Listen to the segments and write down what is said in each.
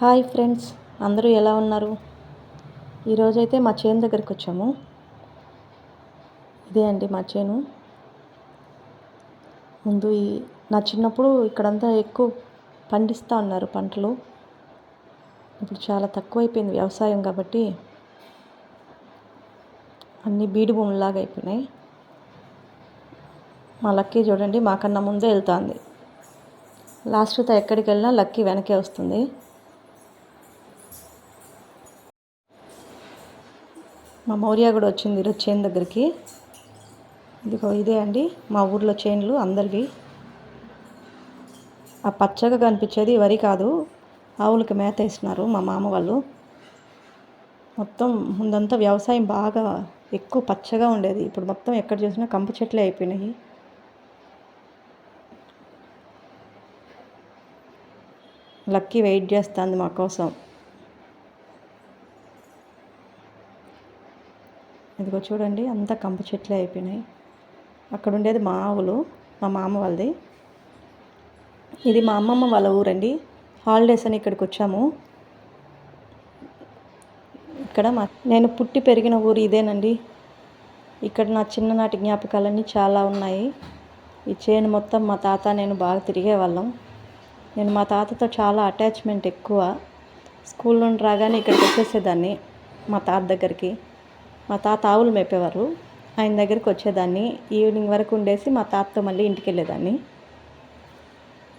Hi friends అందరూ ఎలా ఉన్నారు? ఈరోజైతే మా చేను దగ్గరికి వచ్చాము. ఇదే అండి మా చేను. ముందు ఈ నా చిన్నప్పుడు ఇక్కడంతా ఎక్కువ పండిస్తూ ఉన్నారు పంటలు. ఇప్పుడు చాలా తక్కువైపోయింది వ్యవసాయం కాబట్టి అన్నీ బీడు భూములాగా అయిపోయినాయి. మా లక్కీ చూడండి మాకన్నా ముందే వెళ్తుంది. లాస్ట్తో ఎక్కడికి వెళ్ళినా లక్కీ వెనకే వస్తుంది. మా మౌర్య కూడా వచ్చింది ఈరోజు చేను దగ్గరికి. ఇదిగో ఇదే అండి మా ఊర్లో చేనులు అందరివి. ఆ పచ్చగా కనిపించేది వరి కాదు ఆవులకి మేత వేసినారు మా మామ వాళ్ళు. మొత్తం ముందంతా వ్యవసాయం బాగా ఎక్కువ పచ్చగా ఉండేది. ఇప్పుడు మొత్తం ఎక్కడ చూసినా కంప చెట్లే అయిపోయినాయి. లక్కీ వెయిట్ చేస్తుంది మా కోసం. ఇదిగో చూడండి అంతా కంప చెట్లే అయిపోయినాయి. అక్కడ ఉండేది మా ఆవులు మా మామ వాళ్ళది. ఇది మా అమ్మమ్మ వాళ్ళ ఊరండి. హాలిడేస్ అని ఇక్కడికి వచ్చాము. ఇక్కడ మా నేను పుట్టి పెరిగిన ఊరు ఇదేనండి. ఇక్కడ నా చిన్ననాటి జ్ఞాపకాలన్నీ చాలా ఉన్నాయి. ఈ చేను మొత్తం మా తాత నేను బాగా తిరిగే వాళ్ళం నేను మా తాతతో చాలా అటాచ్మెంట్ ఎక్కువ. స్కూల్ నుండి రాగానే ఇక్కడికి వచ్చేసేదాన్ని మా తాత దగ్గరికి. మా తాత ఆవులు మేపేవారు. ఆయన దగ్గరికి వచ్చేదాన్ని. ఈవినింగ్ వరకు ఉండేసి మా తాతతో మళ్ళీ ఇంటికి వెళ్ళేదాన్ని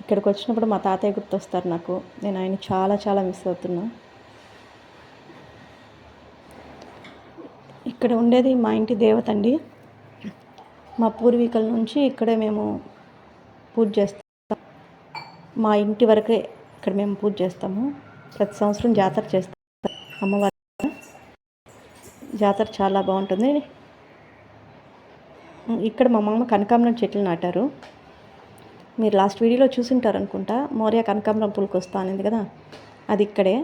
ఇక్కడికి వచ్చినప్పుడు మా తాతయ్య గుర్తొస్తారు నాకు. నేను ఆయన చాలా చాలా మిస్ అవుతున్నా. ఇక్కడ ఉండేది మా ఇంటి దేవత అండి మా పూర్వీకుల నుంచి ఇక్కడే మేము పూజ చేస్తాం. మా ఇంటి వరకే ఇక్కడ మేము పూజ చేస్తాము. ప్రతి సంవత్సరం జాతర చేస్తాం. అమ్మవారి జాతర చాలా బాగుంటుంది. ఇక్కడ మా మామ కనకాంబరం చెట్లు నాటారు. మీరు లాస్ట్ వీడియోలో చూసింటారు అనుకుంటా మోరియా కనకాంబరం పూలకు వస్తా అనేది కదా. అది ఇక్కడే.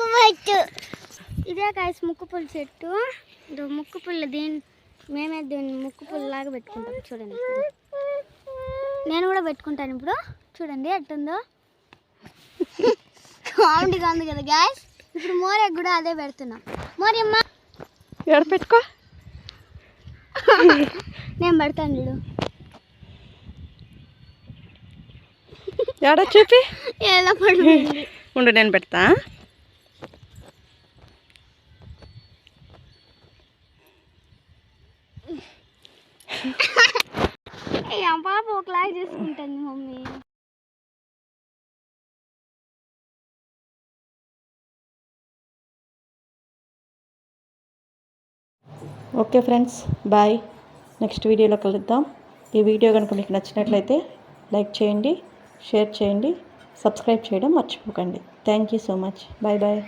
ముక్కు ఇదే కాయ ముక్కు పుల్ల చెట్టు. ఇది ముక్కు పుల్ల దీని మేమే దీన్ని ముక్కు పుల్ల లాగా పెట్టుకుంటాం. చూడండి. నేను కూడా పెట్టుకుంటాను ఇప్పుడు. చూడండి ఎట్టుందో. కామెడీగా ఉంది కదా గాయస్ ఇప్పుడు మోరే కూడా అదే పెడుతున్నా. మోరియమ్మ ఎక్కడ పెట్టుకో? నేను పెడతాను చూడు. ఎడ చూపి? ఎలా పడిపోయింది ఉండు నేను పెడతా. చేసుకుంటుంది mummy. Okay friends bye. Next వీడియోలో కలుద్దాం. ఈ వీడియో కనుక మీకు నచ్చినట్లయితే లైక్ చేయండి షేర్ చేయండి సబ్స్క్రైబ్ చేయడం మర్చిపోకండి. Thank you so much. Bye bye.